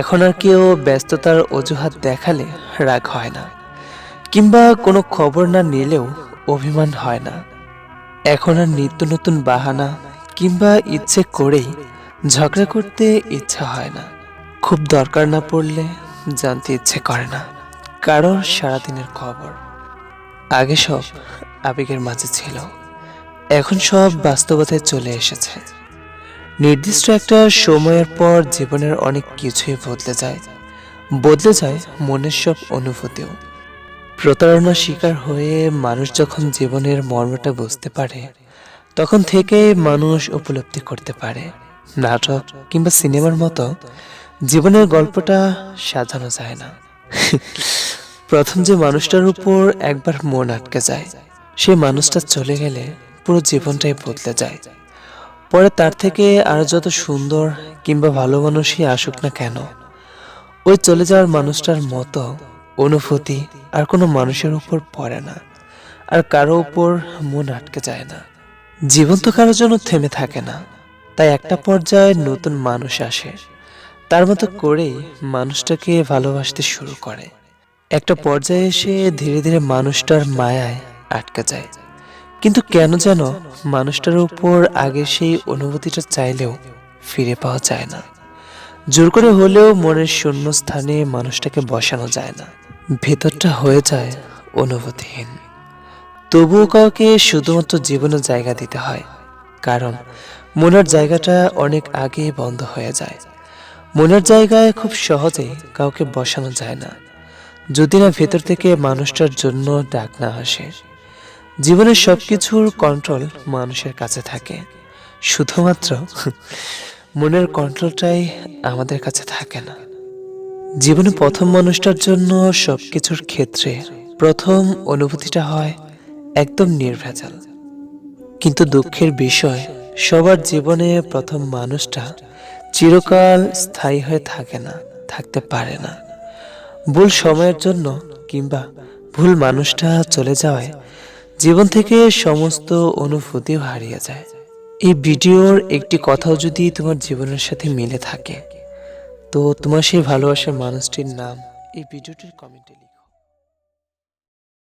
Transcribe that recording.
এখন আর কেউ ব্যস্ততার অজুহাত দেখালে রাগ হয় না, কিংবা কোনো খবর না নিলেও অভিমান হয় না। এখন আর নিত্য নতুন বাহানা কিংবা ইচ্ছে করেই ঝগড়া করতে ইচ্ছা হয় না। খুব দরকার না পড়লে জানতে ইচ্ছে করে না কারোর সারাদিনের খবর। আগে সব আবেগের মাঝে ছিল, এখন সব বাস্তবতায় চলে এসেছে। নির্দিষ্ট একটা সময়ের পর জীবনের অনেক কিছুই বদলে যায়। বদলে যায় মনের সব অনুভূতিও। প্রতারণার শিকার হয়ে মানুষ যখন জীবনের মর্মটা বুঝতে পারে, তখন থেকে মানুষ উপলব্ধি করতে পারে। নাটক কিংবা সিনেমার মতো জীবনের গল্পটা সাজানো যায় না। প্রথম যে মানুষটার উপর একবার মন আটকে যায়, সে মানুষটা চলে গেলে পুরো জীবনটাই বদলে যায়। পরে তার থেকে আরও যত সুন্দর কিংবা ভালো মানুষই আসুক না কেন, ওই চলে যাওয়ার মানুষটার মতো অনুভূতি আর কোনো মানুষের উপর পড়ে না আর কারও উপর মন আটকে যায় না। জীবন তো কারোর জন্য থেমে থাকে না, তাই একটা পর্যায়ে নতুন মানুষ আসে, তার মতো করেই মানুষটাকে ভালোবাসতে শুরু করে। একটা পর্যায়ে এসে ধীরে ধীরে মানুষটার মায়ায় আটকে যায়। কিন্তু কেন যেন মানুষটার উপর আগে সেই অনুভূতিটা চাইলেও ফিরে পাওয়া যায় না। জোর করে হলেও মনের শূন্য স্থানে মানুষটাকে বসানো যায় না। ভেতরটা হয়ে যায় অনুভূতিহীন। তবুও কাউকে শুধুমাত্র জীবনে জায়গা দিতে হয়, কারণ মনের জায়গাটা অনেক আগে বন্ধ হয়ে যায়। মনের জায়গায় খুব সহজেই কাউকে বসানো যায় না, যদি না ভেতর থেকে মানুষটার জন্য ডাক না আসে। জীবনের সবকিছুর কন্ট্রোল মানুষের কাছে থাকে। শুধুমাত্র মনের কন্ট্রোলটাই আমাদের কাছে থাকে না। জীবনে প্রথম মানুষটার জন্য সবকিছুর ক্ষেত্রে প্রথম অনুভূতিটা হয় একদম নির্ভেজাল। কিন্তু দুঃখের বিষয়, সবার জীবনে প্রথম মানুষটা চিরকাল স্থায়ী হয়ে থাকে না, থাকতে পারে না। ভুল সময়ের জন্য কিংবা ভুল মানুষটা চলে যাওয়ায় জীবন থেকে সমস্ত অনুভূতিও হারিয়ে যায়। এই ভিডিওর একটি কথাও যদি তোমার জীবনের সাথে মিলে থাকে, তো তোমার সেই ভালোবাসার মানুষটির নাম এই ভিডিওটির কমেন্টে